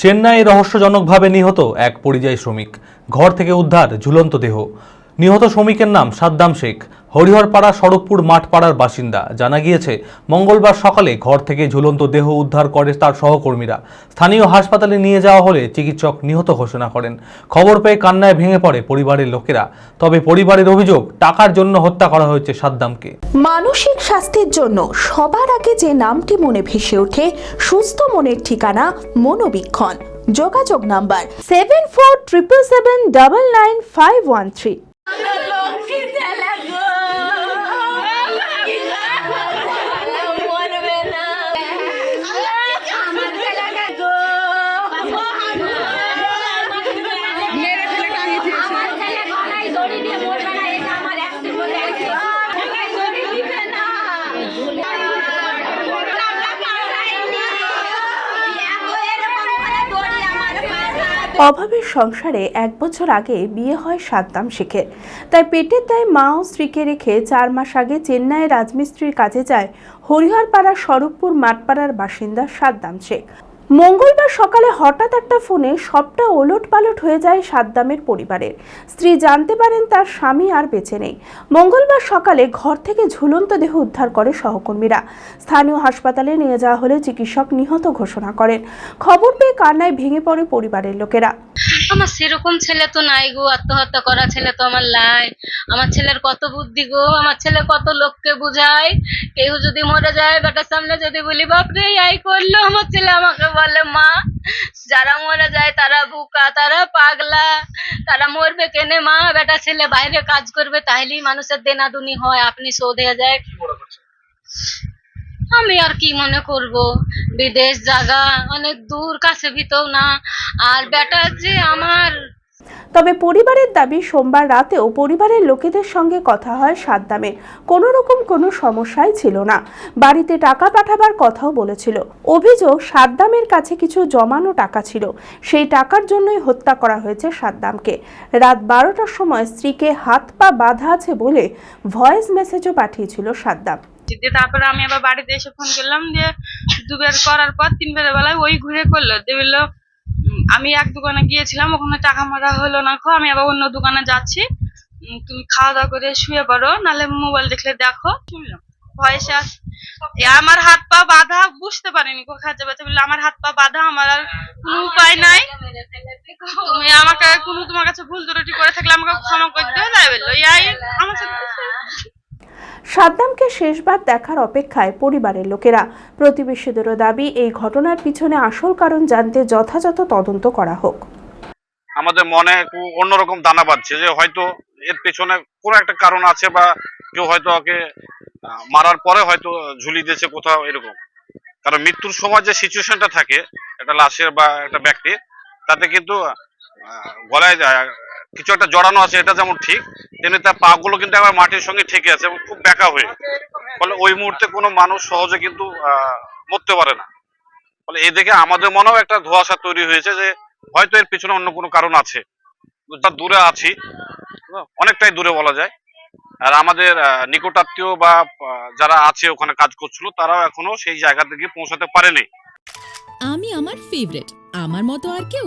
চেন্নাইয়ে রহস্যজনকভাবে নিহত এক পরিযায়ী শ্রমিক। ঘর থেকে উদ্ধার ঝুলন্ত দেহ। নিহত শ্রমিকের নাম সাদ্দাম শেখ। হরিহরপাড়া সড়কপুর মাঠপাড়ার বাসিন্দা। জানা গিয়েছে, মঙ্গলবার সকালে ঘর থেকে ঝুলন্ত দেহ উদ্ধার করে তার সহকর্মীরা। স্থানীয় হাসপাতালে নিয়ে যাওয়া হলে চিকিৎসক নিহত ঘোষণা করেন। খবর পেয়ে কান্নায় ভেঙে পড়ে পরিবারের লোকেরা। তবে পরিবারের অভিযোগ, টাকার জন্য হত্যা করা হয়েছে সাদ্দামকে। মানসিক স্বাস্থ্যের জন্য সবার আগে যে নামটি মনে ভেসে ওঠে, সুস্থ মনের ঠিকানা মনোবীক্ষণ। যোগাযোগ number seven four triple seven double nine five one three. অভাবের সংসারে এক বছর আগে বিয়ে হয় সাদ্দাম শেখের। তাই পেটের দায় মা ও স্ত্রীকে রেখে চার মাস আগে চেন্নাইয়ের রাজমিস্ত্রির কাজে যায় হরিহরপাড়া স্বরূপপুর মাঠপাড়ার বাসিন্দা সাদ্দাম শেখ। মঙ্গলবার সকালে হঠাৎ একটা ফোনে সবটা ওলট পালট হয়ে যায় সাদ্দামের পরিবারের। স্ত্রী জানতে পারেন তার স্বামী আর বেঁচে নেই। মঙ্গলবার সকালে ঘর থেকে ঝুলন্ত দেহ উদ্ধার করে সহকর্মীরা। স্থানীয় হাসপাতালে নিয়ে যাওয়া হলে চিকিৎসক নিহত ঘোষণা করেন। খবর পেয়ে কান্নায় ভেঙে পড়ে পরিবারের লোকেরা। আমার সেরকম ছেলে তো নাই গো, আত্মহত্যা করা ছেলে তো আমার লাই। আমার ছেলের কত বুদ্ধি গো, আমার ছেলে কত লোককে বুঝায় কেউ যদি মরে যায়, বেটার সামনে যদি বলি, বাপরে এই করল আমার ছেলে আমাকে বলে, মা, যারা মরে যায় তারা বুকা, তারা পাগলা। তারা মরবে কেনে, মা? বেটা ছেলে বাইরে কাজ করবে তাহলেই মানুষের দেনাদুনি হয়। আপনি শোধ হয়ে যায় আমি আর কি মনে করব? বিদেশ জায়গা অনেক দূর, কাছে ভিতও না। আর বেটা যে আমার তবে পরিবারের দাবি সোমবার রাতেও পরিবারের লোকেদের সঙ্গে কথা হয় সাদ্দামের কোনো রকম কোনো সমস্যাই ছিল না। বাড়িতে টাকা পাঠাবার কথাও বলেছিল। অভিযোগ, সাদ্দামের কাছে কিছু জমানো টাকা ছিল। সেই টাকার জন্যই হত্যা করা হয়েছে সাদ্দামকে। রাত বারোটার সময় স্ত্রীকে হাত পা বাঁধা আছে বলে ভয়েস মেসেজও পাঠিয়েছিল সাদ্দাম। দিয়ে তারপরে আমি আবার বাড়িতে এসে ফোন করলাম দিয়ে দুবার করার পর তিন বেলা বেলায় ওই ঘুরে করল। দিয়ে বলল আমি এক দোকানে গিয়েছিলাম, ওখানে টাকা মারা হলো না খো, আমি আবার অন্য দোকানে যাচ্ছি। তুমি খাওয়া দাওয়া করে শুয়ে পড়ো, নাহলে মোবাইল দেখলে দেখো। শুনলাম। ভয়েসে আমার হাত পা বাঁধা, বুঝতে পারিনি কোথায় যাবে বলল, আমার হাত পা বাঁধা, আমার আর কোনো উপায় নাই। তুমি আমাকে কোনো তোমার কাছে ভুল ত্রুটি করে থাকলে আমাকে ক্ষমা করে দিও। তাই বলল আমার সাথে সাদ্দামকে শেষবার দেখার অপেক্ষায় পরিবারের লোকেরা। প্রতিবেশীদেরও দাবি, এই ঘটনার পিছনে আসল কারণ জানতে যথাযথ তদন্ত করা হোক। আমাদের মনে অন্যরকম দানা বাঁধছে যে হয়তো এর পেছনে কোনো একটা কারণ আছে বা কেউ হয়তো ওকে মারার পরে হয়তো ঝুলি দিয়েছে কোথাও এরকম। কারণ মৃত্যুর সময় যে সিচুয়েশনটা থাকে, একটা লাশের বা একটা ব্যক্তির, তাতে কিন্তু গলায় কিছু একটা জড়ানো আছে, এটা যেমন ঠিক, তেমনি তার পা গুলো কিন্তু আমার মাটির সঙ্গে ঠেকে আছে এবং খুব ব্যাকা হয়ে ফলে ওই মুহূর্তে কোনো মানুষ সহজে কিন্তু মরতে পারে না। ফলে এই দেখে আমাদের মনেও একটা ধোঁয়াশা তৈরি হয়েছে যে, হয়তো এর পিছনে অন্য কোনো কারণ আছে। যা দূরে আছি, অনেকটাই দূরে বলা যায়। আর আমাদের নিকটাত্মীয় বা যারা আছে ওখানে কাজ করছিল, তারাও এখনও সেই জায়গা থেকে পৌঁছাতে পারেনি। আমি আমার ফেভারিট আমার মতো আর কেউ?